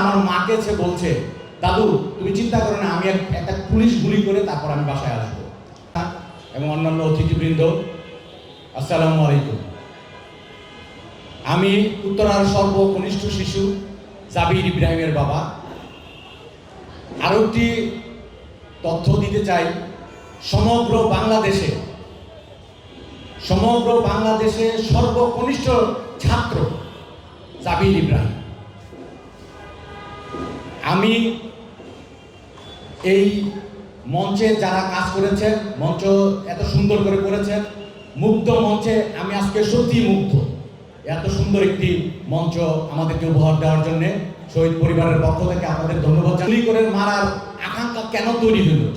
আমার মাকে সে বলছে, দাদু, তুমি চিন্তা করো না, আমি একটা পুলিশ গুলি করে তারপর আমি বাসায় আসব। এবং অন্যান্য অতিথিবৃন্দ, আসসালামু আলাইকুম। আমি উত্তরার সর্বকনিষ্ঠ শিশু, জাবির ইব্রাহিমের বাবা। আরও একটি তথ্য দিতে চাই, সমগ্র বাংলাদেশে সমগ্র বাংলাদেশে সর্বকনিষ্ঠ ছাত্র জাবির ইব্রাহিম। আমি এই মঞ্চে যারা কাজ করেছেন, মঞ্চ এত সুন্দর করে করেছেন, মুগ্ধ মঞ্চে আমি আজকে সত্যি মুগ্ধ। এত সুন্দর একটি মঞ্চ আমাদেরকে উপহার দেওয়ার জন্য শহীদ পরিবারের পক্ষ থেকে আমাদের ধন্যবাদ গুলি করে মারার আকাঙ্ক্ষা কেন তৈরি হলো?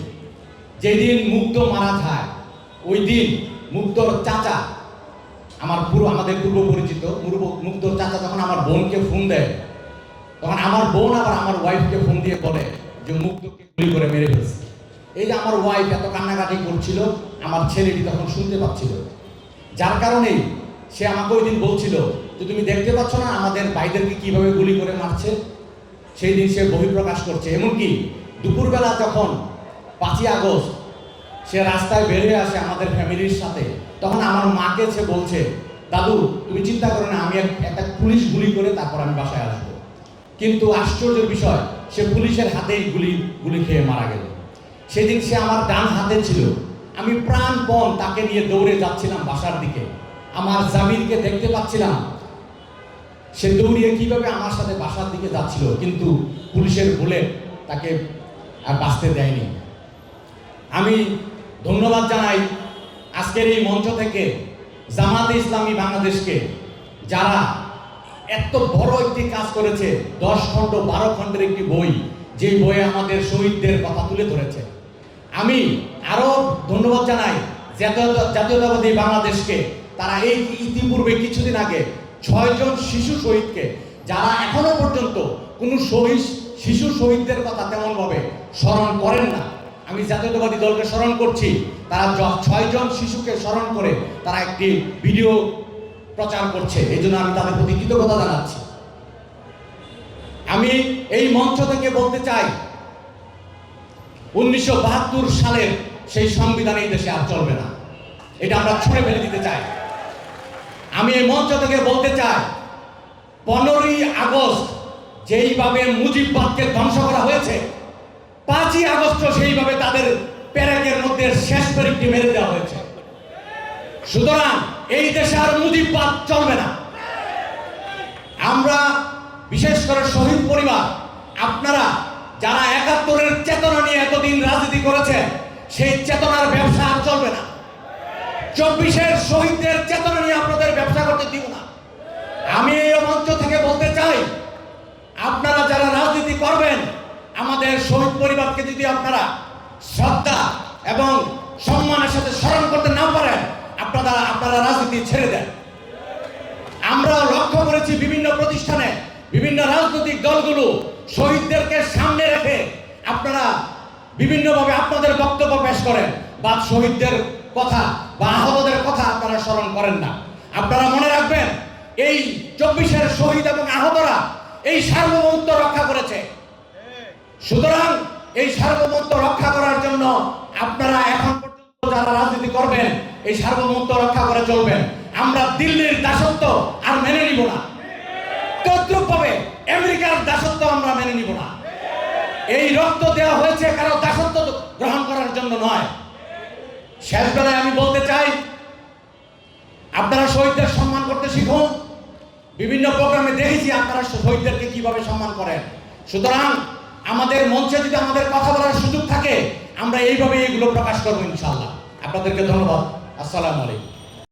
যেদিন মুগ্ধ মারা যায়, ওই দিন মুগ্ধর চাচা, আমার পুরো, আমাদের পূর্ব পরিচিত মুগ্ধর চাচা যখন আমার বোনকে ফোন দেয় তখন আমার বোন আবার আমার ওয়াইফকে ফোন দিয়ে বলে যে মুগ্ধকে গুলি করে মেরে ফেলছে। এই যে আমার ওয়াইফ এত কান্নাকাটি করছিল, আমার ছেলেটি তখন শুনতে পাচ্ছিল। যার কারণেই সে আমাকে ওই দিন বলছিল যে, তুমি দেখতে পাচ্ছ না আমাদের ভাইদেরকে কীভাবে গুলি করে মারছে? সেই দিন সে বহিঃপ্রকাশ করছে। এমনকি দুপুরবেলা যখন পাঁচই আগস্ট সে রাস্তায় বেরিয়ে আসে আমাদের ফ্যামিলির সাথে, তখন আমার মাকে সে বলছে, দাদু, তুমি চিন্তা করো না, আমি এক- একটা পুলিশ গুলি করে তারপর আমি বাসায় আসব। কিন্তু আশ্চর্যের বিষয়, সে পুলিশের হাতেই গুলি গুলি খেয়ে মারা গেল। সেদিন সে আমার ডান হাতে ছিল। আমি প্রাণপণ তাকে নিয়ে দৌড়ে যাচ্ছিলাম বাসার দিকে। আমার জামিনকে দেখতে পাচ্ছিলাম। সে দৌড়িয়ে কীভাবে আমার সাথে বাসার দিকে যাচ্ছিল, কিন্তু পুলিশের বলে তাকে আর বাঁচতে দেয়নি। আমি ধন্যবাদ জানাই আজকের এই মঞ্চ থেকে জামাতে ইসলামী বাংলাদেশকে, যারা এত বড় একটি কাজ করেছে, দশ খণ্ড, বারো খণ্ডের একটি বই যে বইয়ে আমাদের শহীদদের কথা তুলে ধরেছে। আমি আরও ধন্যবাদ জানাই জাতীয়- জাতীয়তাবাদী বাংলাদেশকে। তারা এই ইতিপূর্বে কিছুদিন আগে ছয়জন শিশু শহীদকে, যারা এখনও পর্যন্ত কোনো শহীদ শিশু শহীদদের কথা তেমনভাবে স্মরণ করেন না। আমি জাতীয়তাবাদী দলকে স্মরণ করছি। তারা ছয়জন শিশুকে স্মরণ করে তারা একটি ভিডিও প্রচার করছে, এই জন্য আমি তাদের প্রতি কৃতজ্ঞতা জানাচ্ছি। আমি এই মঞ্চ থেকে বলতে চাই, উনিশশো বাহাত্তর সালের সেই সংবিধান এই দেশে আর চলবে না। এটা আমরা ছুঁড়ে ফেলে দিতে চাই। আমি এই মঞ্চ থেকে বলতে চাই, পনেরোই আগস্ট যেইভাবে মুজিববাদকে ধ্বংস করা হয়েছে, পাঁচই আগস্ট সেইভাবে তাদের প্যারেকের মধ্যে শেষ পেরেকটি মেরে দেওয়া হয়েছে। সুতরাং এই দেশে আর মুজিববাদ চলবে না। আমরা বিশেষ করে শহীদ পরিবার, আপনারা যারা একাত্তরের চেতনা নিয়ে এতদিন রাজনীতি করেছেন, সেই চেতনার ব্যবসা আর চলবে না। চব্বিশের শহীদদের চেতনা নিয়ে আপনাদের ব্যবসা করতে দিব না। আমি এই মঞ্চ থেকে বলতে চাই, আপনারা যারা রাজনীতি করবেন, আমাদের শহীদ পরিবারকে যদি আপনারা শ্রদ্ধা এবং আপনারা আপনারা রাজনীতি ছেড়ে দেন। আমরা লক্ষ্য করেছি বিভিন্ন প্রতিষ্ঠানে বিভিন্ন রাজনৈতিক দলগুলো শহীদদেরকে সামনে রেখে আপনারা বিভিন্নভাবে আপনাদের বক্তব্য পেশ করেন। বা শহীদদের কথা বা আহতদের কথা আপনারা স্মরণ করেন না। আপনারা মনে রাখবেন, এই চব্বিশের শহীদ এবং আহতরা এই সার্বভৌমত্ব রক্ষা করেছে। সুতরাং এই সার্বভৌমত্ব রক্ষা করার জন্য আপনারা এখন পর্যন্ত যারা রাজনীতি করবেন এই সার্বভৌমত্ব রক্ষা করে চলবেন। আমরা দিল্লির দাসত্ব আর মেনে নিব না। তদ্রুপ আমেরিকার দাসত্ব আমরা মেনে নিব না। এই রক্ত দেওয়া হয়েছে কারও দাসত্ব গ্রহণ করার জন্য নয়। শেষ বেলায় আমি বলতে চাই, আপনারা শহীদদের সম্মান করতে শিখুন। বিভিন্ন প্রোগ্রামে দেখেছি আপনারা শহীদদেরকে কীভাবে সম্মান করেন। সুতরাং আমাদের মঞ্চে যদি আমাদের কথা বলার সুযোগ থাকে, আমরা এইভাবে এগুলো প্রকাশ করব ইনশাআল্লাহ। আপনাদেরকে ধন্যবাদ। আসসালামু আলাইকুম।